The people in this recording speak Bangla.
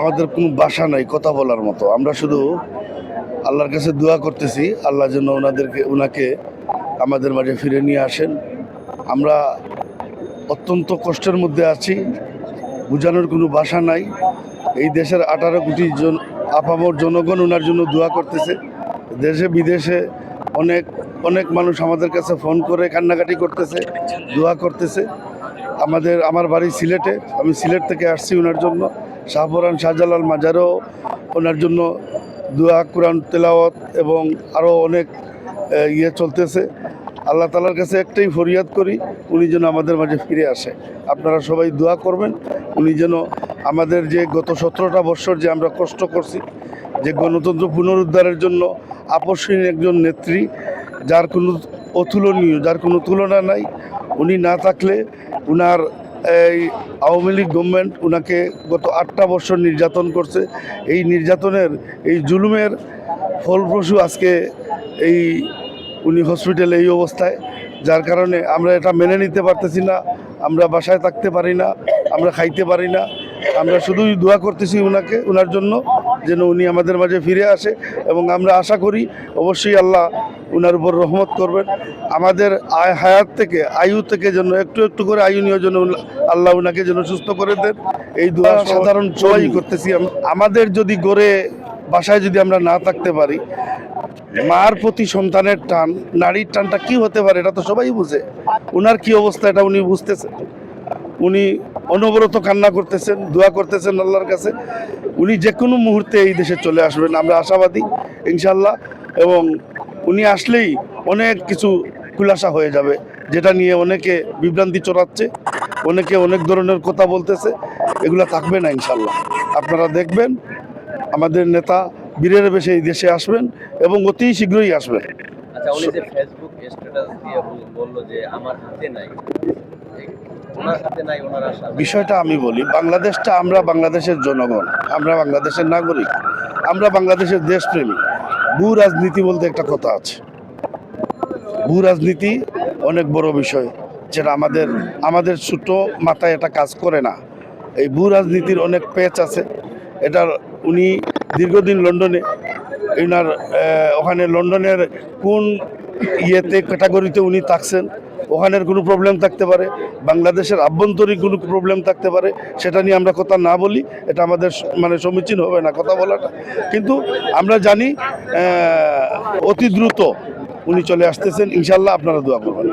আমাদের কোনো বাসা নাই, কথা বলার মতো। আমরা শুধু আল্লাহর কাছে দোয়া করতেছি, আল্লাহ যেন ওনাদেরকে, ওনাকে আমাদের মাঝে ফিরে নিয়ে আসেন। আমরা অত্যন্ত কষ্টের মধ্যে আছি, বোঝানোর কোনো ভাষা নাই। এই দেশের আঠারো কোটি জন, আপামর জনগণ ওনার জন্য দোয়া করতেছে। দেশে, বিদেশে অনেক অনেক মানুষ আমাদের কাছে ফোন করে কান্নাকাটি করতেছে, দোয়া করতেছে। আমাদের, আমার বাড়ি সিলেটে। আমি সিলেট থেকে আসছি ওনার জন্য। শাহপুরান শাহজালাল মাজারও ওনার জন্য দুয়া, কোরআন, তেলাওয়াত এবং আরও অনেক ইয়ে চলতেছে। আল্লাহ তালার কাছে একটাই ফরিয়াদ করি, উনি যেন আমাদের মাঝে ফিরে আসে। আপনারা সবাই দোয়া করবেন, উনি যেন আমাদের যে গত সতেরোটা বছর যে আমরা কষ্ট করছি, যে গণতন্ত্র পুনরুদ্ধারের জন্য আপসহীন একজন নেত্রী, যার কোনো অতুলনীয়, যার কোনো তুলনা নাই। উনি না থাকলে উনার এই আওয়ামী লীগ গভর্নমেন্ট উনাকে গত আটটা বছর নির্যাতন করছে। এই নির্যাতনের, এই জুলুমের ফলপ্রসূ আজকে এই উনি হসপিটালে এই অবস্থায়, যার কারণে আমরা এটা মেনে নিতে পারতেছি না, আমরা বাসায় থাকতে পারি না, আমরা খাইতে পারি না। আমরা শুধুই দোয়া করতেছি উনাকে, উনার জন্য যেন উনি আমাদের মাঝে ফিরে আসে। এবং আমরা আশা করি, অবশ্যই আল্লাহ উনার উপর রহমত করবেন। আমাদের আয় হায়াত থেকে আয়ু থেকে যেন একটু একটু করে আয়ু নিয়ে যেন আল্লাহ উনাকে যেন সুস্থ করে দেন। এই দোয়া সাধারণ সবাই করতেছি। আম- আমাদের যদি গড়ে বাসায় যদি আমরা না থাকতে পারি মার প্রতি সন্তানের টান নারীর টানটা কি হতে পারে এটা তো সবাই বুঝে। উনার কি অবস্থা এটা উনি বুঝতেছে। উনি অনবরত কান্না করতেছেন দোয়া করতেছেন আল্লাহর কাছে। উনি যে কোনো মুহূর্তে এই দেশে চলে আসবেন আমরা আশাবাদী ইনশাল্লাহ এবং উনি আসলেই অনেক কিছু খুলাসা হয়ে যাবে যেটা নিয়ে অনেকে বিভ্রান্তি চড়াচ্ছে অনেকে অনেক ধরনের কথা বলতেছে এগুলো থাকবে না ইনশাল্লাহ। আপনারা দেখবেন আমাদের নেতা বীরের বেশে এই দেশে আসবেন এবং অতি শীঘ্রই আসবেন। আচ্ছা বিষয়টা আমি বলি বাংলাদেশটা আমরা বাংলাদেশের জনগণ আমরা বাংলাদেশের নাগরিক আমরা বাংলাদেশের দেশপ্রেমী ভূ রাজনীতি বলতে একটা কথা আছে। ভূ রাজনীতি অনেক বড় বিষয়, যেটা আমাদের আমাদের ছোট মাথায় এটা কাজ করে না। এই ভূ রাজনীতির অনেক পেচ আছে। এটার উনি দীর্ঘদিন লন্ডনে ওনার ওখানে লন্ডনের কোন ইয়েতে, ক্যাটাগরিতে উনি থাকছেন ওখানের কোনো প্রবলেম থাকতে পারে, বাংলাদেশের আভ্যন্তরীণ কোনো প্রবলেম থাকতে পারে, সেটা নিয়ে আমরা কথা না বলি, এটা আমাদের মানে সমীচীন হবে না কথা বলাটা। কিন্তু আমরা জানি অতি দ্রুত উনি চলে আসতেছেন ইনশাল্লাহ আপনারা দোয়া করবেন।